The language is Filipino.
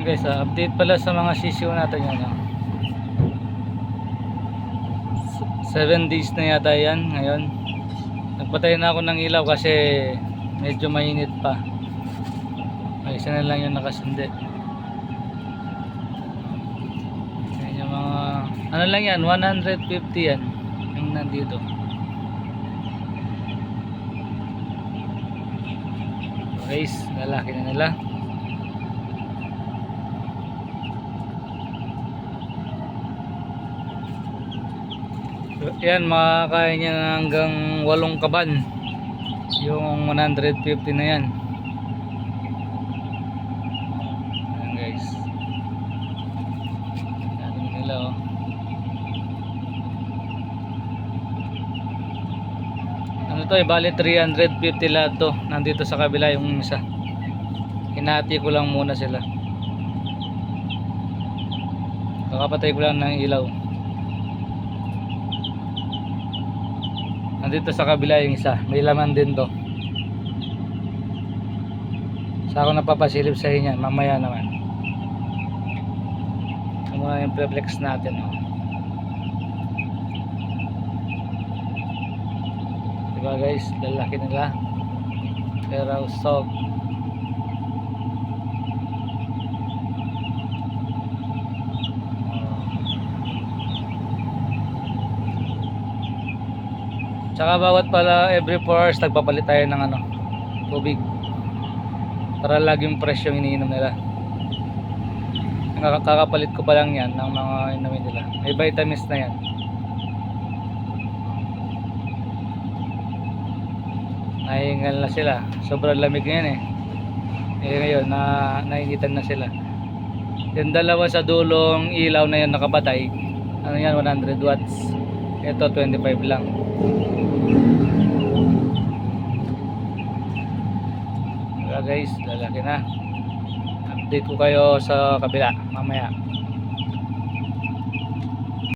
Ayan guys, ah, update pala sa mga sisiyo natin yan. ah. 7 days na yata yan ngayon. Nagpatay na ako ng ilaw kasi medyo mainit pa. Ay, isa na lang yung nakasindi. Ayan yung mga, ano lang yan, 150 yan. Yung nandito. Guys, lalaki na nila. Yan, makakain niya ng hanggang walong kaban. Yung 150 na yan. Ayan guys. Natin nila oh. Ano to eh, bali 350 lahat to. Nandito sa kabila yung isa. Hinati ko lang muna sila. Kakapatay ko lang ng ilaw. Nandito sa kabila yung isa. May laman din to. Sa ako napapasilip sa inyo. Mamaya naman. Ito muna yung preflex natin. Oh. Diba guys? Lalaki nila. Pero soft. Tsaka bawat pala every 4 hours nagpapalit tayo ng ano, tubig. Para laging fresh yung iniinom nila. Kaka- Kakapalit ko pa lang yan ng mga inumin nila. May vitamins na yan. Nahingal na sila. Sobrang lamig ngayon eh. Eh ngayon, na, nainitan na sila. Yung dalawa sa dulong ilaw na yun nakapatay, ano yan, 100 watts. Ito, 25 lang. Kaya guys, lalaki na. Update ko kayo sa kabila mamaya.